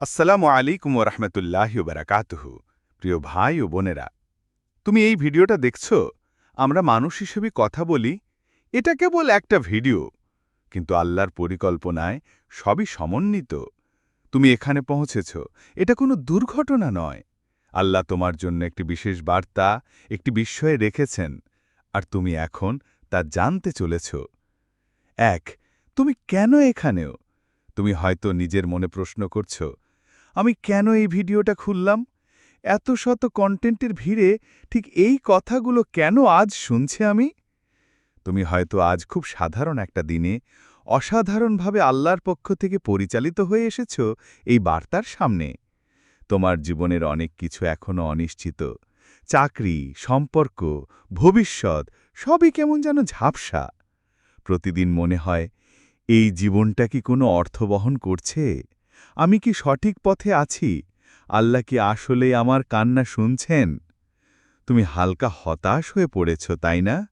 আসসালামু আলাইকুম ওরহমতুল্লাহ বারাকাতুহু। প্রিয় ভাই ও বোনেরা, তুমি এই ভিডিওটা দেখছ? আমরা মানুষ হিসেবে কথা বলি, এটা কেবল একটা ভিডিও, কিন্তু আল্লাহর পরিকল্পনায় সবই সমন্বিত। তুমি এখানে পৌঁছেছ, এটা কোনো দুর্ঘটনা নয়। আল্লাহ তোমার জন্য একটি বিশেষ বার্তা, একটি বিস্ময়ে রেখেছেন, আর তুমি এখন তা জানতে চলেছ। এক, তুমি কেন এখানেও? তুমি হয়তো নিজের মনে প্রশ্ন করছ আমি কেন এই ভিডিওটা খুললাম? এত শত কন্টেন্টের ভিড়ে ঠিক এই কথাগুলো কেন আজ শুনছে আমি? তুমি হয়তো আজ খুব সাধারণ একটা দিনে অসাধারণভাবে আল্লাহর পক্ষ থেকে পরিচালিত হয়ে এসেছ এই বার্তার সামনে। তোমার জীবনের অনেক কিছু এখনও অনিশ্চিত। চাকরি, সম্পর্ক, ভবিষ্যৎ, সবই কেমন যেন ঝাপসা। প্রতিদিন মনে হয়, এই জীবনটা কি কোনো অর্থ বহন করছে? আমি কি সঠিক পথে আছি? আল্লাহ কি আসলে আমার কান্না শুনছেন? তুমি হালকা হতাশ হয়ে পড়েছ, তাই না?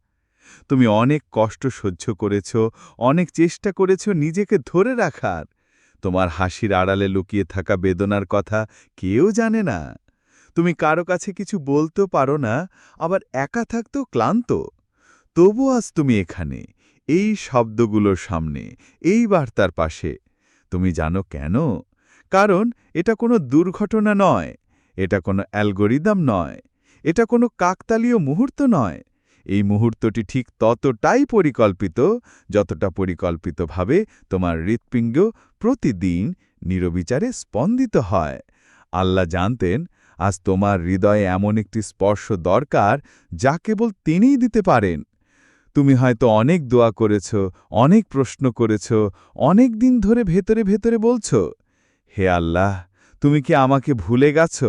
তুমি অনেক কষ্ট সহ্য করেছ, অনেক চেষ্টা করেছ নিজেকে ধরে রাখার। তোমার হাসির আড়ালে লুকিয়ে থাকা বেদনার কথা কেউ জানে না। তুমি কারও কাছে কিছু বলতেও পারো না, আবার একা থাকতেও ক্লান্ত। তবু আজ তুমি এখানে, এই শব্দগুলোর সামনে, এই বার্তার পাশে। তুমি জানো কেন? কারণ এটা কোনো দুর্ঘটনা নয়। এটা কোনো অ্যালগোরিদম নয়। এটা কোনো কাকতালীয় মুহূর্ত নয়। এই মুহূর্তটি ঠিক ততটাই পরিকল্পিত, যতটা পরিকল্পিতভাবে তোমার হৃৎপিণ্ড প্রতিদিন নিরবিচারে স্পন্দিত হয়। আল্লাহ জানতেন, আজ তোমার হৃদয়ে এমন একটি স্পর্শ দরকার যা কেবল তিনিই দিতে পারেন। তুমি হয়তো অনেক দোয়া করেছ, অনেক প্রশ্ন করেছ, অনেক দিন ধরে ভেতরে ভেতরে বলছ, হে আল্লাহ, তুমি কি আমাকে ভুলে গেছ?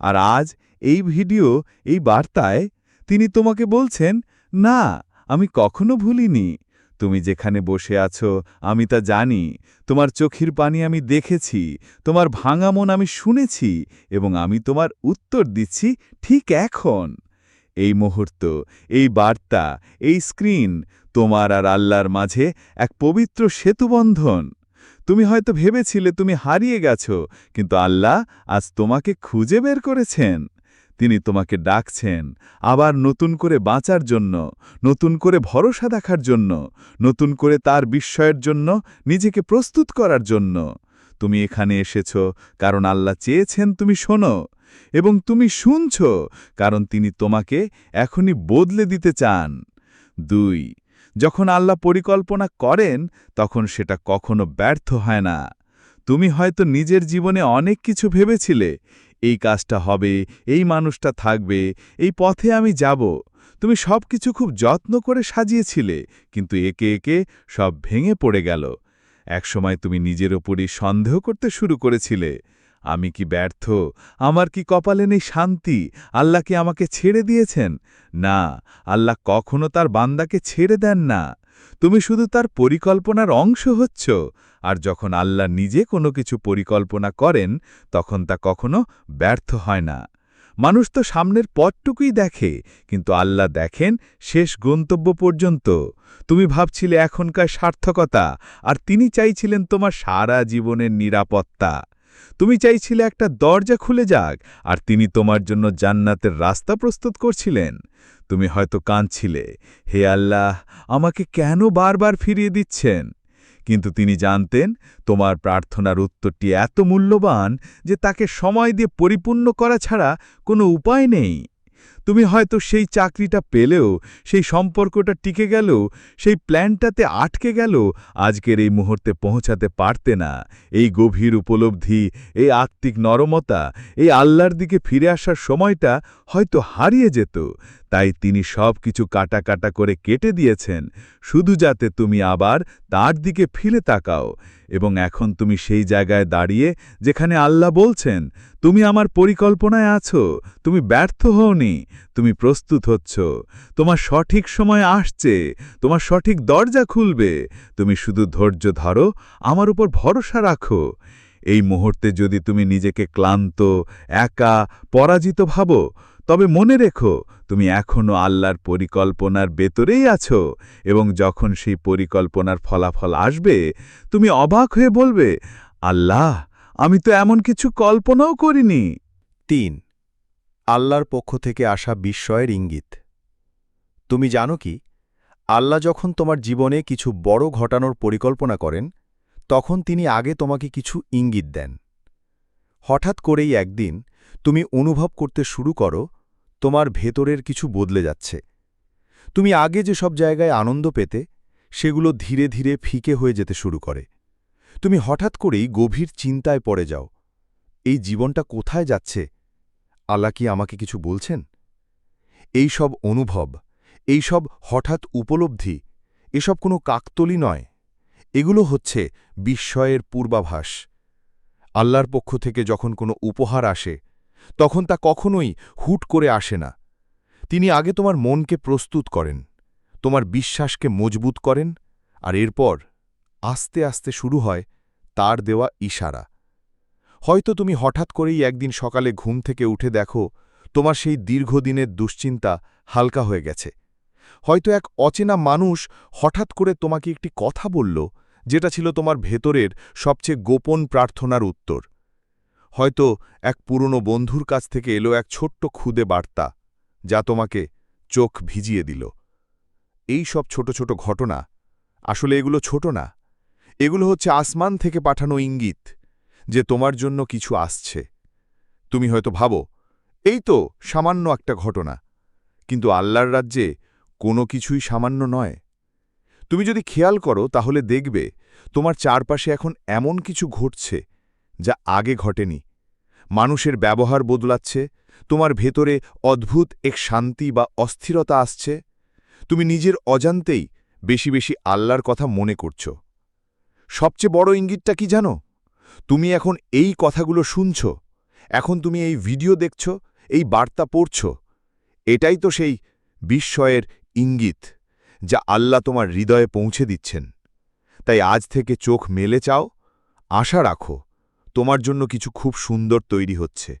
আর আজ এই ভিডিও, এই বার্তায় তিনি তোমাকে বলছেন, না, আমি কখনো ভুলিনি। তুমি যেখানে বসে আছো, আমি তা জানি। তোমার চোখের পানি আমি দেখেছি, তোমার ভাঙা মন আমি শুনেছি এবং আমি তোমার উত্তর দিচ্ছি ঠিক এখন। এই মুহূর্ত, এই বার্তা, এই স্ক্রিন তোমার আর আল্লাহর মাঝে এক পবিত্র সেতুবন্ধন। তুমি হয়তো ভেবেছিলে তুমি হারিয়ে গেছো, কিন্তু আল্লাহ আজ তোমাকে খুঁজে বের করেছেন। তিনি তোমাকে ডাকছেন আবার নতুন করে বাঁচার জন্য, নতুন করে ভরসা দেখার জন্য, নতুন করে তার বিস্ময়ের জন্য, নিজেকে প্রস্তুত করার জন্য। তুমি এখানে এসেছ কারণ আল্লাহ চেয়েছেন তুমি শোনো। এবং তুমি শুনছ, কারণ তিনি তোমাকে এখনই বদলে দিতে চান। দুই, যখন আল্লাহ পরিকল্পনা করেন, তখন সেটা কখনো ব্যর্থ হয় না। তুমি হয়তো নিজের জীবনে অনেক কিছু ভেবেছিলে, এই কাজটা হবে, এই মানুষটা থাকবে, এই পথে আমি যাব। তুমি সব কিছু খুব যত্ন করে সাজিয়েছিলে, কিন্তু একে একে সব ভেঙে পড়ে গেল। একসময় তুমি নিজের ওপরই সন্দেহ করতে শুরু করেছিলে। আমি কি ব্যর্থ? আমার কি কপালে নেই শান্তি? আল্লাহ কি আমাকে ছেড়ে দিয়েছেন? না, আল্লাহ কখনো তার বান্দাকে ছেড়ে দেন না। তুমি শুধু তার পরিকল্পনার অংশ হচ্ছ, আর যখন আল্লাহ নিজে কোনো কিছু পরিকল্পনা করেন, তখন তা কখনো ব্যর্থ হয় না। মানুষ তো সামনের পথটুকুই দেখে, কিন্তু আল্লাহ দেখেন শেষ গন্তব্য পর্যন্ত। তুমি ভাবছিলে এখনকার সার্থকতা, আর তিনি চাইছিলেন তোমার সারা জীবনের নিরাপত্তা। তুমি চাইছিলে একটা দরজা খুলে যাক, আর তিনি তোমার জন্য জান্নাতের রাস্তা প্রস্তুত করছিলেন। তুমি হয়তো কাঁদছিলে, হে আল্লাহ, আমাকে কেন বারবার ফিরিয়ে দিচ্ছেন? কিন্তু তিনি জানতেন, তোমার প্রার্থনার উত্তরটি এত মূল্যবান যে তাকে সময় দিয়ে পরিপূর্ণ করা ছাড়া কোনো উপায় নেই। তুমি হয়তো সেই চাকরিটা পেলেও, সেই সম্পর্কটা টিকে গেল সেই প্ল্যানটাতে আটকে গেল আজকের এই মুহূর্তে পৌঁছাতে পারতে না। এই গভীর উপলব্ধি, এই আত্মিক নরমতা, এই আল্লাহর দিকে ফিরে আসার সময়টা হয়তো হারিয়ে যেত। তাই তিনি সব কিছু কাটা কাটা করে কেটে দিয়েছেন, শুধু যাতে তুমি আবার তার দিকে ফিরে তাকাও এবং এখন তুমি সেই জায়গায় দাঁড়িয়ে যেখানে আল্লাহ বলছেন, তুমি আমার পরিকল্পনায় আছো, তুমি ব্যর্থ হওনি, তুমি প্রস্তুত হচ্ছ, তোমার সঠিক সময় আসছে, তোমার সঠিক দরজা খুলবে, তুমি শুধু ধৈর্য ধরো, আমার উপর ভরসা রাখো। এই মুহূর্তে যদি তুমি নিজেকে ক্লান্ত, একা, পরাজিত ভাবো তবে মনে রেখো, তুমি এখনও আল্লাহর পরিকল্পনার ভেতরেই আছো এবং যখন সেই পরিকল্পনার ফলাফল আসবে, তুমি অবাক হয়ে বলবে, আল্লাহ, আমি তো এমন কিছু কল্পনাও করিনি। তিন, আল্লাহর পক্ষ থেকে আসা বিস্ময়ের ইঙ্গিত। তুমি জানো কি, আল্লাহ যখন তোমার জীবনে কিছু বড় ঘটানোর পরিকল্পনা করেন, তখন তিনি আগে তোমাকে কিছু ইঙ্গিত দেন। হঠাৎ করেই একদিন তুমি অনুভব করতে শুরু করো তোমার ভেতরের কিছু বদলে যাচ্ছে। তুমি আগে যেসব জায়গায় আনন্দ পেতে, সেগুলো ধীরে ধীরে ফিকে হয়ে যেতে শুরু করে। তুমি হঠাৎ করেই গভীর চিন্তায় পড়ে যাও। এই জীবনটা কোথায় যাচ্ছে? আল্লাহ কি আমাকে কিছু বলছেন? এই সব অনুভব, এই সব হঠাৎ উপলব্ধি, এসব কোনো কাকতলি নয়। এগুলো হচ্ছে বিস্ময়ের পূর্বাভাস। আল্লাহর পক্ষ থেকে যখন কোনো উপহার আসে তখন তা কখনোই হুট করে আসে না। তিনি আগে তোমার মনকে প্রস্তুত করেন, তোমার বিশ্বাসকে মজবুত করেন, আর এরপর আস্তে আস্তে শুরু হয় তার দেওয়া ইশারা। হয়তো তুমি হঠাৎ করেই একদিন সকালে ঘুম থেকে উঠে দেখো, তোমার সেই দীর্ঘদিনের দুশ্চিন্তা হালকা হয়ে গেছে। হয়তো এক অচেনা মানুষ হঠাৎ করে তোমাকে একটি কথা বলল, যেটা ছিল তোমার ভেতরের সবচেয়ে গোপন প্রার্থনার উত্তর। হয়তো এক পুরনো বন্ধুর কাছ থেকে এলো এক ছোট্ট খুদে বার্তা, যা তোমাকে চোখ ভিজিয়ে দিল। এই সব ছোট ছোট ঘটনা, আসলে এগুলো ছোট না। এগুলো হচ্ছে আসমান থেকে পাঠানো ইঙ্গিত যে তোমার জন্য কিছু আসছে। তুমি হয়তো ভাবো, এই তো সামান্য একটা ঘটনা, কিন্তু আল্লাহর রাজ্যে কোনো কিছুই সামান্য নয়। তুমি যদি খেয়াল করো, তাহলে দেখবে তোমার চারপাশে এখন এমন কিছু ঘটছে যা আগে ঘটেনি। মানুষের ব্যবহার বদলাচ্ছে, তোমার ভেতরে অদ্ভুত এক শান্তি বা অস্থিরতা আসছে, তুমি নিজের অজান্তেই বেশি বেশি আল্লাহর কথা মনে করছ। সবচেয়ে বড় ইঙ্গিতটা কি জানো? তুমি এখন এই কথাগুলো শুনছ, এখন তুমি এই ভিডিও দেখছ, এই বার্তা পড়ছ, এটাই তো সেই বিস্ময়ের ইঙ্গিত যা আল্লাহ তোমার হৃদয়ে পৌঁছে দিচ্ছেন। তাই আজ থেকে চোখ মেলে চাও, আশা রাখো। তোমার জন্য কিছু খুব সুন্দর তৈরি হচ্ছে।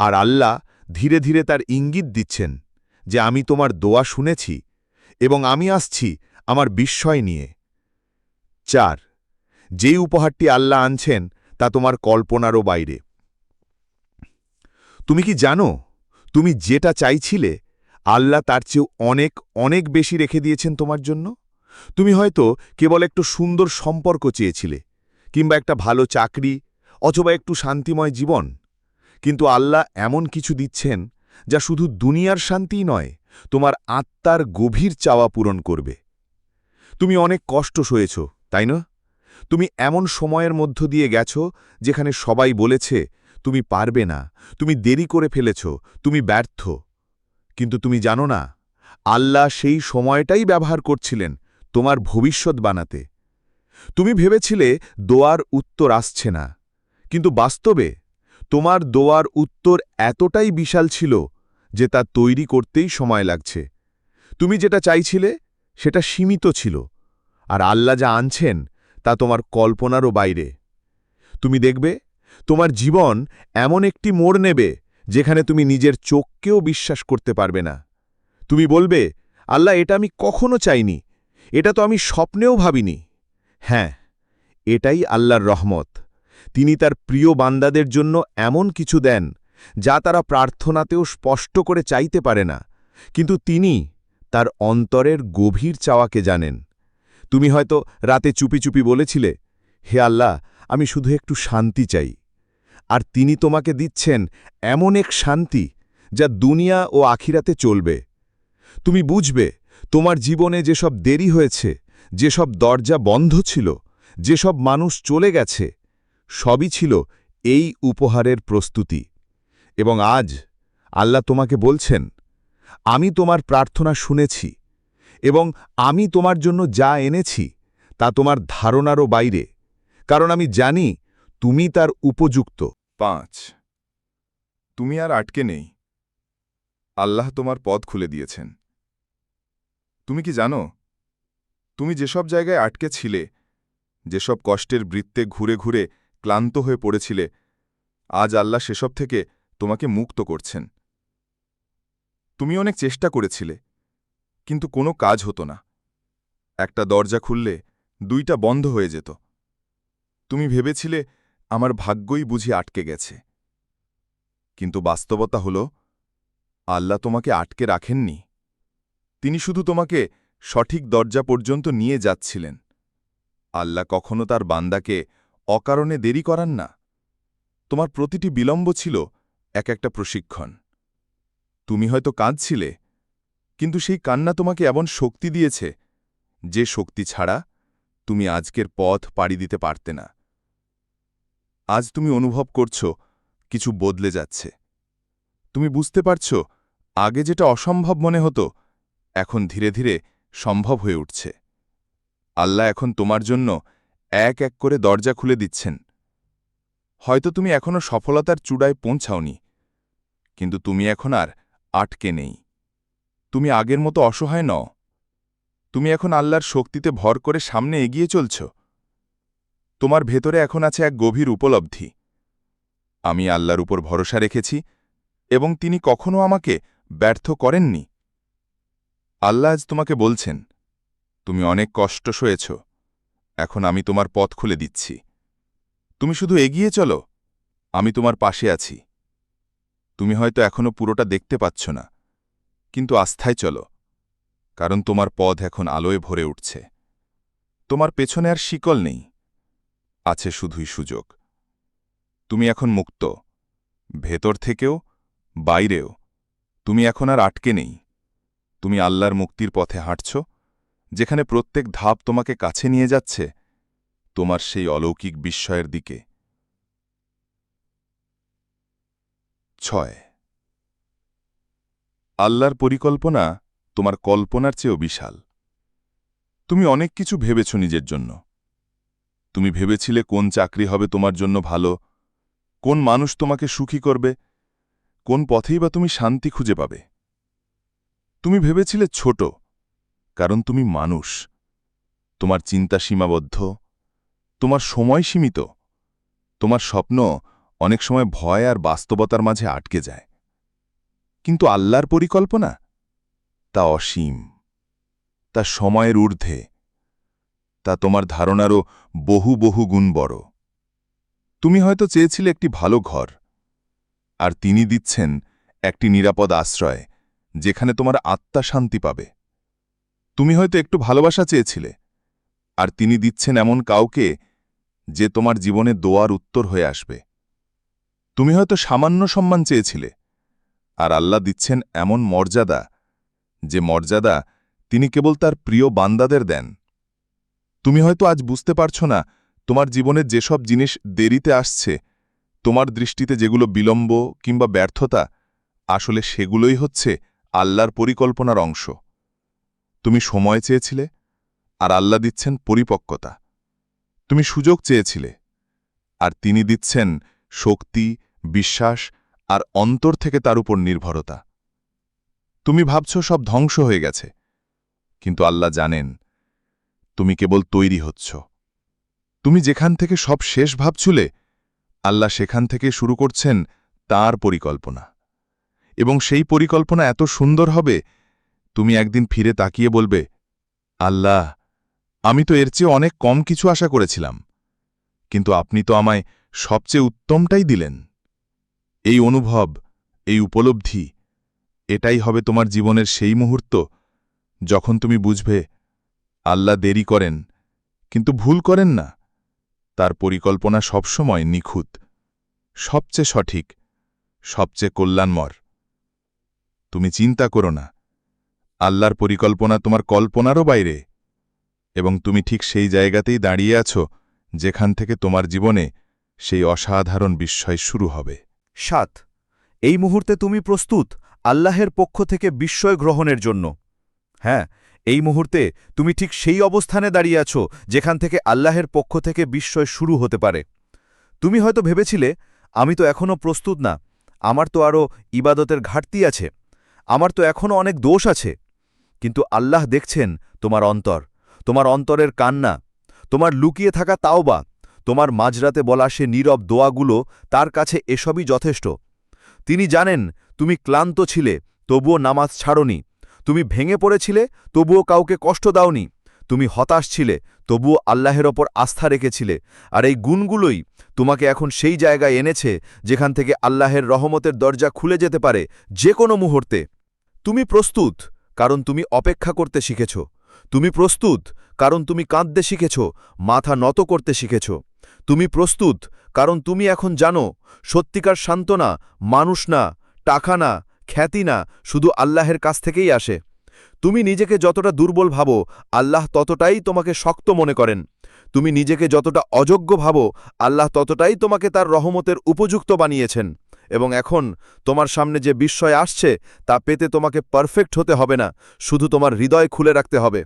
আর আল্লাহ ধীরে ধীরে তার ইঙ্গিত দিচ্ছেন যে আমি তোমার দোয়া শুনেছি এবং আমি আসছি আমার বিস্ময় নিয়ে। চার, যেই উপহারটি আল্লাহ আনছেন তা তোমার কল্পনারও বাইরে। তুমি কি জানো, তুমি যেটা চাইছিলে আল্লাহ তার চেয়েও অনেক অনেক বেশি রেখে দিয়েছেন তোমার জন্য? তুমি হয়তো কেবল একটু সুন্দর সম্পর্ক চেয়েছিলে কিংবা একটা ভালো চাকরি অথবা একটু শান্তিময় জীবন। কিন্তু আল্লাহ এমন কিছু দিচ্ছেন, যা শুধু দুনিয়ার শান্তিই নয়, তোমার আত্মার গভীর চাওয়া পূরণ করবে। তুমি অনেক কষ্ট সয়েছ, তাই না? তুমি এমন সময়ের মধ্য দিয়ে গেছ, যেখানে সবাই বলেছে, তুমি পারবে না, তুমি দেরি করে ফেলেছ, তুমি ব্যর্থ। কিন্তু তুমি জানো না, আল্লাহ সেই সময়টাই ব্যবহার করছিলেন, তোমার ভবিষ্যৎ বানাতে। তুমি ভেবেছিলে, দোয়ার উত্তর আসছে না। কিন্তু বাস্তবে তোমার দোয়ার উত্তর এতটাই বিশাল ছিল যে তা তৈরি করতেই সময় লাগছে। তুমি যেটা চাইছিলে সেটা সীমিত ছিল, আর আল্লাহ যা আনছেন তা তোমার কল্পনারও বাইরে। তুমি দেখবে তোমার জীবন এমন একটি মোড় নেবে যেখানে তুমি নিজের চোখকেও বিশ্বাস করতে পারবে না। তুমি বলবে, আল্লাহ, এটা আমি কখনো চাইনি। এটা তো আমি স্বপ্নেও ভাবিনি। হ্যাঁ এটাই আল্লাহর রহমত। তিনি তার প্রিয় বান্দাদের জন্য এমন কিছু দেন, যা তারা প্রার্থনাতেও স্পষ্ট করে চাইতে পারে না। কিন্তু তিনি তার অন্তরের গভীর চাওয়াকে জানেন। তুমি হয়তো রাতে চুপি চুপি বলেছিলে, হে আল্লাহ, আমি শুধু একটু শান্তি চাই। আর তিনি তোমাকে দিচ্ছেন এমন এক শান্তি, যা দুনিয়া ও আখিরাতে চলবে। তুমি বুঝবে, তোমার জীবনে যেসব দেরি হয়েছে, যেসব দরজা বন্ধ ছিল, যেসব মানুষ চলে গেছে সবই ছিল এই উপহারের প্রস্তুতি। এবং আজ আল্লাহ তোমাকে বলছেন, আমি তোমার প্রার্থনা শুনেছি এবং আমি তোমার জন্য যা এনেছি তা তোমার ধারণারও বাইরে, কারণ আমি জানি তুমি তার উপযুক্ত। পাঁচ, তুমি আর আটকে নেই। আল্লাহ তোমার পথ খুলে দিয়েছেন। তুমি কি জানো, তুমি যেসব জায়গায় আটকে ছিলে, যেসব কষ্টের বৃত্তে ঘুরে ঘুরে ক্লান্ত হয়ে পড়েছিলে, আজ আল্লাহ সেসব থেকে তোমাকে মুক্ত করছেন। তুমি অনেক চেষ্টা করেছিলে, কিন্তু কোনো কাজ হতো না। একটা দরজা খুললে দুইটা বন্ধ হয়ে যেত। তুমি ভেবেছিলে আমার ভাগ্যই বুঝি আটকে গেছে। কিন্তু বাস্তবতা হল, আল্লাহ তোমাকে আটকে রাখেননি। তিনি শুধু তোমাকে সঠিক দরজা পর্যন্ত নিয়ে যাচ্ছিলেন। আল্লাহ কখনো তার বান্দাকে অকারণে দেরি করান না। তোমার প্রতিটি বিলম্ব ছিল এক একটা প্রশিক্ষণ। তুমি হয়তো কাঁদছিলে, কিন্তু সেই কান্না তোমাকে এমন শক্তি দিয়েছে যে শক্তি ছাড়া তুমি আজকের পথ পাড়ি দিতে পারতে না। আজ তুমি অনুভব করছ কিছু বদলে যাচ্ছে। তুমি বুঝতে পারছ, আগে যেটা অসম্ভব মনে হতো, এখন ধীরে ধীরে সম্ভব হয়ে উঠছে। আল্লাহ এখন তোমার জন্য এক এক করে দরজা খুলে দিচ্ছেন। হয়তো তুমি এখনও সফলতার চূড়ায় পৌঁছাওনি, কিন্তু তুমি এখন আর আটকে নেই। তুমি আগের মতো অসহায় নও। তুমি এখন আল্লাহর শক্তিতে ভর করে সামনে এগিয়ে চলছ। তোমার ভেতরে এখন আছে এক গভীর উপলব্ধি। আমি আল্লাহর উপর ভরসা রেখেছি এবং তিনি কখনো আমাকে ব্যর্থ করেননি। আল্লাহ আজ তোমাকে বলছেন, তুমি অনেক কষ্ট সয়েছ। এখন আমি তোমার পথ খুলে দিচ্ছি। তুমি শুধু এগিয়ে চলো, আমি তোমার পাশে আছি। তুমি হয়তো এখনও পুরোটা দেখতে পাচ্ছ না, কিন্তু আস্থায় চলো, কারণ তোমার পথ এখন আলোয় ভরে উঠছে। তোমার পেছনে আর শিকল নেই, আছে শুধুই সুযোগ। তুমি এখন মুক্ত, ভেতর থেকেও, বাইরেও। তুমি এখন আর আটকে নেই। তুমি আল্লাহর মুক্তির পথে হাঁটছ যেখানে প্রত্যেক ধাপ তোমাকে কাছে নিয়ে যাচ্ছে, তোমার সেই অলৌকিক বিস্ময়ের দিকে। ছয়। আল্লাহর পরিকল্পনা তোমার কল্পনার চেয়েও বিশাল। তুমি অনেক কিছু ভেবেছ নিজের জন্য। তুমি ভেবেছিলে কোন চাকরি হবে তোমার জন্য ভালো, কোন মানুষ তোমাকে সুখী করবে, কোন পথেই বা তুমি শান্তি খুঁজে পাবে। তুমি ভেবেছিলে ছোট কারণ তুমি মানুষ। তোমার চিন্তা সীমাবদ্ধ। তোমার সময় সীমিত। তোমার স্বপ্ন অনেক সময় ভয় আর বাস্তবতার মাঝে আটকে যায়। কিন্তু আল্লাহর পরিকল্পনা? তা অসীম। তা সময়ের ঊর্ধ্বে। তা তোমার ধারণারও বহু বহু গুণ বড়। তুমি হয়তো চেয়েছিলে একটি ভালো ঘর। আর তিনি দিচ্ছেন একটি নিরাপদ আশ্রয়, যেখানে তোমার আত্মা শান্তি পাবে। তুমি হয়তো একটু ভালোবাসা চেয়েছিলে, আর তিনি দিচ্ছেন এমন কাউকে যে তোমার জীবনে দোয়ার উত্তর হয়ে আসবে। তুমি হয়তো সামান্য সম্মান চেয়েছিলে, আর আল্লাহ দিচ্ছেন এমন মর্যাদা যে মর্যাদা তিনি কেবল তার প্রিয় বান্দাদের দেন। তুমি হয়তো আজ বুঝতে পারছ না, তোমার জীবনে যেসব জিনিস দেরিতে আসছে, তোমার দৃষ্টিতে যেগুলো বিলম্ব কিংবা ব্যর্থতা, আসলে সেগুলোই হচ্ছে আল্লাহর পরিকল্পনার অংশ। তুমি সময় চেয়েছিলে আর আল্লাহ দিচ্ছেন পরিপক্কতা। তুমি সুযোগ চেয়েছিলে আর তিনি দিচ্ছেন শক্তি, বিশ্বাস আর অন্তর থেকে তার উপর নির্ভরতা। তুমি ভাবছ সব ধ্বংস হয়ে গেছে, কিন্তু আল্লাহ জানেন তুমি কেবল তৈরি হচ্ছ। তুমি যেখান থেকে সব শেষ ভাবছুলে, আল্লাহ সেখান থেকে শুরু করছেন তার পরিকল্পনা। এবং সেই পরিকল্পনা এত সুন্দর হবে তুমি একদিন ফিরে তাকিয়ে বলবে, আল্লাহ, আমি তো এর চেয়ে অনেক কম কিছু আশা করেছিলাম, কিন্তু আপনি তো আমায় সবচেয়ে উত্তমটাই দিলেন। এই অনুভব, এই উপলব্ধি, এটাই হবে তোমার জীবনের সেই মুহূর্ত যখন তুমি বুঝবে, আল্লাহ দেরি করেন, কিন্তু ভুল করেন না। তার পরিকল্পনা সবসময় নিখুঁত, সবচেয়ে সঠিক, সবচেয়ে কল্যাণমর। তুমি চিন্তা করো না আল্লাহর পরিকল্পনা তোমার কল্পনারও বাইরে। এবং তুমি ঠিক সেই জায়গাতেই দাঁড়িয়ে আছো, যেখান থেকে তোমার জীবনে সেই অসাধারণ বিস্ময় শুরু হবে। সাত, এই মুহূর্তে তুমি প্রস্তুত আল্লাহের পক্ষ থেকে বিস্ময় গ্রহণের জন্য। হ্যাঁ এই মুহূর্তে তুমি ঠিক সেই অবস্থানে দাঁড়িয়ে আছো, যেখান থেকে আল্লাহের পক্ষ থেকে বিস্ময় শুরু হতে পারে। তুমি হয়তো ভেবেছিলে, আমি তো এখনও প্রস্তুত না, আমার তো আরও ইবাদতের ঘাটতি আছে, আমার তো এখনও অনেক দোষ আছে। কিন্তু আল্লাহ দেখছেন তোমার অন্তর, তোমার অন্তরের কান্না, তোমার লুকিয়ে থাকা তাওবা, তোমার মাঝরাতে বলা সে নীরব দোয়াগুলো তার কাছে এসবই যথেষ্ট। তিনি জানেন, তুমি ক্লান্ত ছিলে, তবুও নামাজ ছাড়নি। তুমি ভেঙে পড়েছিলে, তবুও কাউকে কষ্ট দাওনি। তুমি হতাশ ছিলে, তবুও আল্লাহের ওপর আস্থা রেখেছিলে। আর এই গুণগুলোই তোমাকে এখন সেই জায়গায় এনেছে, যেখান থেকে আল্লাহের রহমতের দরজা খুলে যেতে পারে যে কোনো মুহূর্তে। তুমি প্রস্তুত কারণ তুমি অপেক্ষা করতে শিখেছ। তুমি প্রস্তুত, কারণ তুমি কাঁদতে শিখেছ, মাথা নত করতে শিখেছ। তুমি প্রস্তুত, কারণ তুমি এখন জানো, সত্যিকার সান্ত্বনা, মানুষ না, টাকা না, খ্যাতি না, শুধু আল্লাহের কাছ থেকেই আসে। তুমি নিজেকে যতটা দুর্বল ভাবো, আল্লাহ ততটাই তোমাকে শক্ত মনে করেন। তুমি নিজেকে যতটা অযোগ্য ভাবো, আল্লাহ ততটাই তোমাকে তার রহমতের উপযুক্ত বানিয়েছেন। এবং এখন তোমার সামনে যে বিস্ময় আসছে, তা পেতে তোমাকে পারফেক্ট হতে হবে না, শুধু তোমার হৃদয় খুলে রাখতে হবে।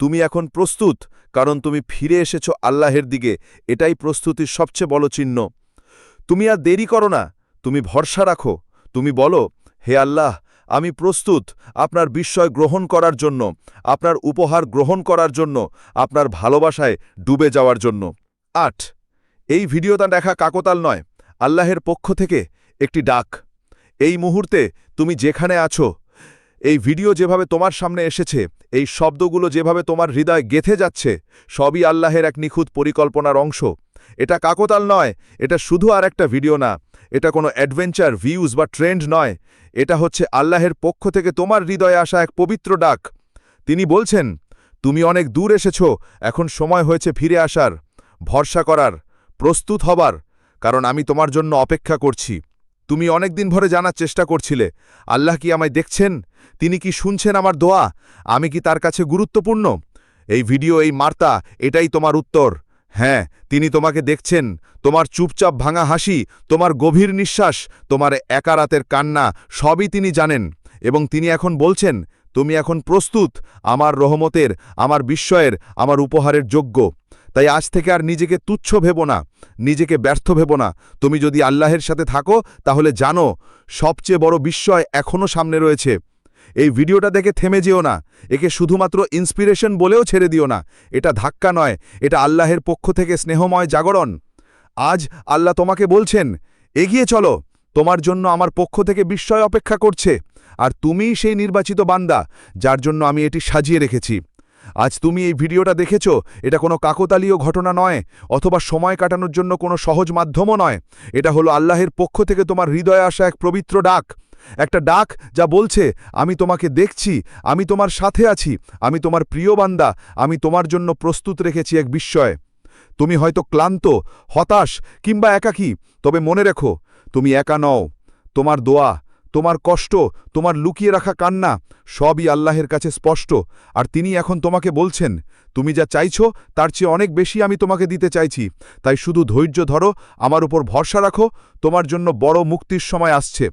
তুমি এখন প্রস্তুত, কারণ তুমি ফিরে এসেছ আল্লাহের দিকে, এটাই প্রস্তুতির সবচেয়ে বড় চিহ্ন। তুমি আর দেরি করো না, তুমি ভরসা রাখো। তুমি বলো, হে আল্লাহ, আমি প্রস্তুত আপনার বিস্ময় গ্রহণ করার জন্য, আপনার উপহার গ্রহণ করার জন্য, আপনার ভালোবাসায় ডুবে যাওয়ার জন্য। আট, এই ভিডিওটা দেখা কাকতাল নয়, আল্লাহের পক্ষ থেকে একটি ডাক। এই মুহূর্তে তুমি যেখানে আছো, এই ভিডিও যেভাবে তোমার সামনে এসেছে, এই শব্দগুলো যেভাবে তোমার হৃদয় গেথে যাচ্ছে, সবই আল্লাহের এক নিখুঁত পরিকল্পনার অংশ। এটা কাকতাল নয়, এটা শুধু আর একটা ভিডিও না, এটা কোনো অ্যাডভেঞ্চার, ভিউজ বা ট্রেন্ড নয়, এটা হচ্ছে আল্লাহের পক্ষ থেকে তোমার হৃদয়ে আসা এক পবিত্র ডাক। তিনি বলছেন, তুমি অনেক দূর এসেছ, এখন সময় হয়েছে ফিরে আসার, ভরসা করার, প্রস্তুত হবার, কারণ আমি তোমার জন্য অপেক্ষা করছি। তুমি অনেক দিন ভরে জানার চেষ্টা করছিলে। আল্লাহ কি আমায় দেখছেন? তিনি কি শুনছেন আমার দোয়া? আমি কি তার কাছে গুরুত্বপূর্ণ? এই ভিডিও, এই মার্তা এটাই তোমার উত্তর। হ্যাঁ তিনি তোমাকে দেখছেন। তোমার চুপচাপ ভাঙা হাসি, তোমার গভীর নিঃশ্বাস, তোমার একা রাতের কান্না, সবই তিনি জানেন। এবং তিনি এখন বলছেন, তুমি এখন প্রস্তুত। আমার রহমতের, আমার বিস্ময়ের, আমার উপহারের যোগ্য। তাই আজ থেকে আর নিজেকে তুচ্ছ ভেব না, নিজেকে ব্যর্থ ভেব না। তুমি যদি আল্লাহের সাথে থাকো, তাহলে জানো, সবচেয়ে বড় বিস্ময় এখনও সামনে রয়েছে। এই ভিডিওটা দেখে থেমে যেও না, একে শুধুমাত্র ইন্সপিরেশন বলেও ছেড়ে দিও না। এটা ধাক্কা নয়, এটা আল্লাহের পক্ষ থেকে স্নেহময় জাগরণ। আজ আল্লাহ তোমাকে বলছেন, এগিয়ে চলো, তোমার জন্য আমার পক্ষ থেকে বিস্ময় অপেক্ষা করছে, আর তুমিই সেই নির্বাচিত বান্দা, যার জন্য আমি এটি সাজিয়ে রেখেছি। আজ তুমি এই ভিডিওটা দেখেছ? এটা কোনো কাকতালীয় ঘটনা নয়, অথবা সময় কাটানোর জন্য কোনো সহজ মাধ্যমও নয়। এটা হলো আল্লাহের পক্ষ থেকে তোমার হৃদয়ে আসা এক পবিত্র ডাক। একটা ডাক যা বলছে, আমি তোমাকে দেখছি, আমি তোমার সাথে আছি, আমি তোমার প্রিয় বান্দা, আমি তোমার জন্য প্রস্তুত রেখেছি এক বিস্ময়। তুমি হয়তো ক্লান্ত, হতাশ কিংবা একাকী, তবে মনে রেখো, তুমি একা নও, তোমার দোয়া তোমার কষ্ট, তোমার লুকিয়ে রাখা কান্না, সবই আল্লাহের কাছে স্পষ্ট। আর তিনি এখন তোমাকে বলছেন, তুমি যা চাইছ, তার চেয়ে অনেক বেশি আমি তোমাকে দিতে চাইছি। তাই শুধু ধৈর্য ধরো, আমার উপর ভরসা রাখো, তোমার জন্য বড় মুক্তির সময় আসছে।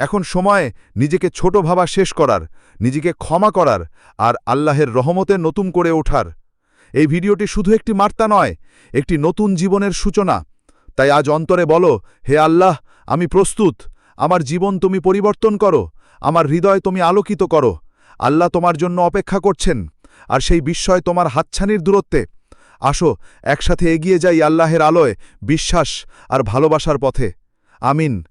এখন সময় নিজেকে ছোট ভাবা শেষ করার, নিজেকে ক্ষমা করার, আর আল্লাহের রহমতে নতুন করে ওঠার। এই ভিডিওটি শুধু একটি বার্তা নয়, একটি নতুন জীবনের সূচনা। তাই আজ অন্তরে বলো, হে আল্লাহ, আমি প্রস্তুত। আমার জীবন তুমি পরিবর্তন করো, আমার হৃদয় তুমি আলোকিত করো। আল্লাহ তোমার জন্য অপেক্ষা করছেন, আর সেই বিস্ময় তোমার হাতছানির দূরত্বে। আসো, একসাথে এগিয়ে যাই আল্লাহের আলোয়, বিশ্বাস আর ভালোবাসার পথে। আমিন।